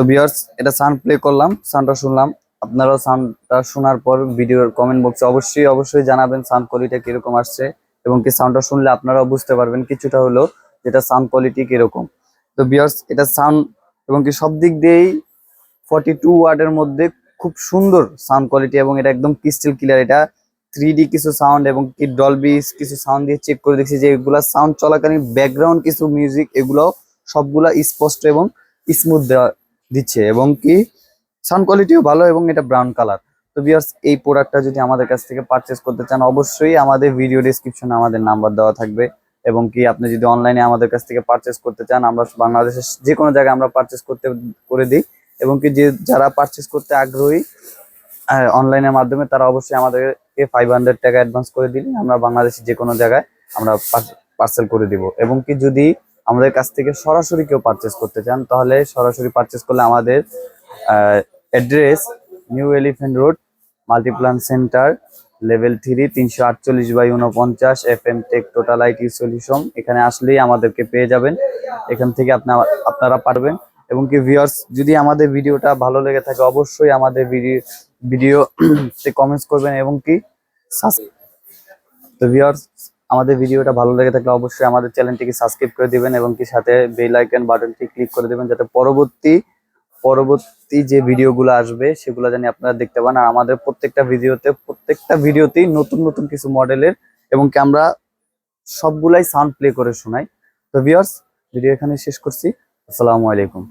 তো বিয়ার্স এটা sound play করলাম সাউন্ডটা শুনলাম। আপনারাও সাউন্ডটা শোনার পর ভিডিওর কমেন্ট বক্সে অবশ্যই অবশ্যই জানাবেন সাউন্ড কোয়ালিটি কীরকম আসছে এবং কি সাউন্ডটা শুনলে আপনারাও বুঝতে পারবেন কিছুটা হলো যেটা সাউন্ড কোয়ালিটি কীরকম। তো বিয়ার্স এটা সাউন্ড এবং কি সব দিক দিয়েই ফর্টি টু ওয়ার্ডের মধ্যে খুব সুন্দর সাউন্ড কোয়ালিটি এবং এটা একদম ক্রিস্টাল ক্লিয়ার এটা থ্রি কিছু সাউন্ড এবং কি ডলবি কিছু সাউন্ড দিয়ে চেক করে দেখছি যে এগুলা সাউন্ড চলাকালীন ব্যাকগ্রাউন্ড কিছু মিউজিক এগুলো সবগুলা স্পষ্ট এবং স্মুথ দেওয়া দিচ্ছে এবং কি? সাউন্ড কোয়ালিটিও ভালো এবং এটা ব্রাউন কালার তো বিয়ার্স এই প্রোডাক্টটা যদি আমাদের কাছ থেকে পারচেস করতে চান, অবশ্যই আমাদের ভিডিও ডিসক্রিপশনে আমাদের নাম্বার দেওয়া থাকবে। এবং কি, আপনি যদি অনলাইনে আমাদের কাছ থেকে পারচেস করতে চান, আমরা বাংলাদেশের যে কোনো জায়গায় আমরা পারচেস করতে, করে দিই। এবং কি, যে, যারা পারচেস করতে আগ্রহী অনলাইনের মাধ্যমে, তারা অবশ্যই আমাদেরকে ফাইভ হান্ড্রেড টাকা অ্যাডভান্স করে দিলে আমরা বাংলাদেশের যে কোনো জায়গায় আমরা পার্সেল করে দিব। এবং কি, যদি আমাদের কাছ থেকে সরাসরি কেউ পারচেস করতে চান, তাহলে সরাসরি পারচেস করলে আমাদের address new elephant road multiplan center level three তিনশো আটচল্লিশ বাই উনপঞ্চাশ F M tech total IT solution এখানে আসলেই আমাদেরকে পেয়ে যাবেন, এখান থেকে আপনার আপনারা পারবেন। এবং কি ভিউয়ার্স যদি আমাদের ভিডিওটা ভালো লেগে থাকে, অবশ্যই আমাদের ভিডিও ভিডিও কমেন্টস করবেন এবং কি তো ভিউয়ার্স আমাদের ভিডিওটা ভালো লেগে থাকলে অবশ্যই আমাদের চ্যানেলটিকে সাবস্ক্রাইব করে দিবেন এবং কি সাথে বেল আইকন বাটনটি ক্লিক করে দিবেন যাতে পরবর্তী পরবর্তী যে ভিডিওগুলো আসবে সেগুলো জানি আপনারা দেখতে পান। আর আমাদের প্রত্যেকটা ভিডিওতে, প্রত্যেকটা ভিডিওতেই নতুন নতুন কিছু মডেলের এবং কি আমরা সবগুলাই সাউন্ড প্লে করে শোনাই। তো ভিউয়ার্স ভিডিও এখানে শেষ করছি। আসসালামু আলাইকুম।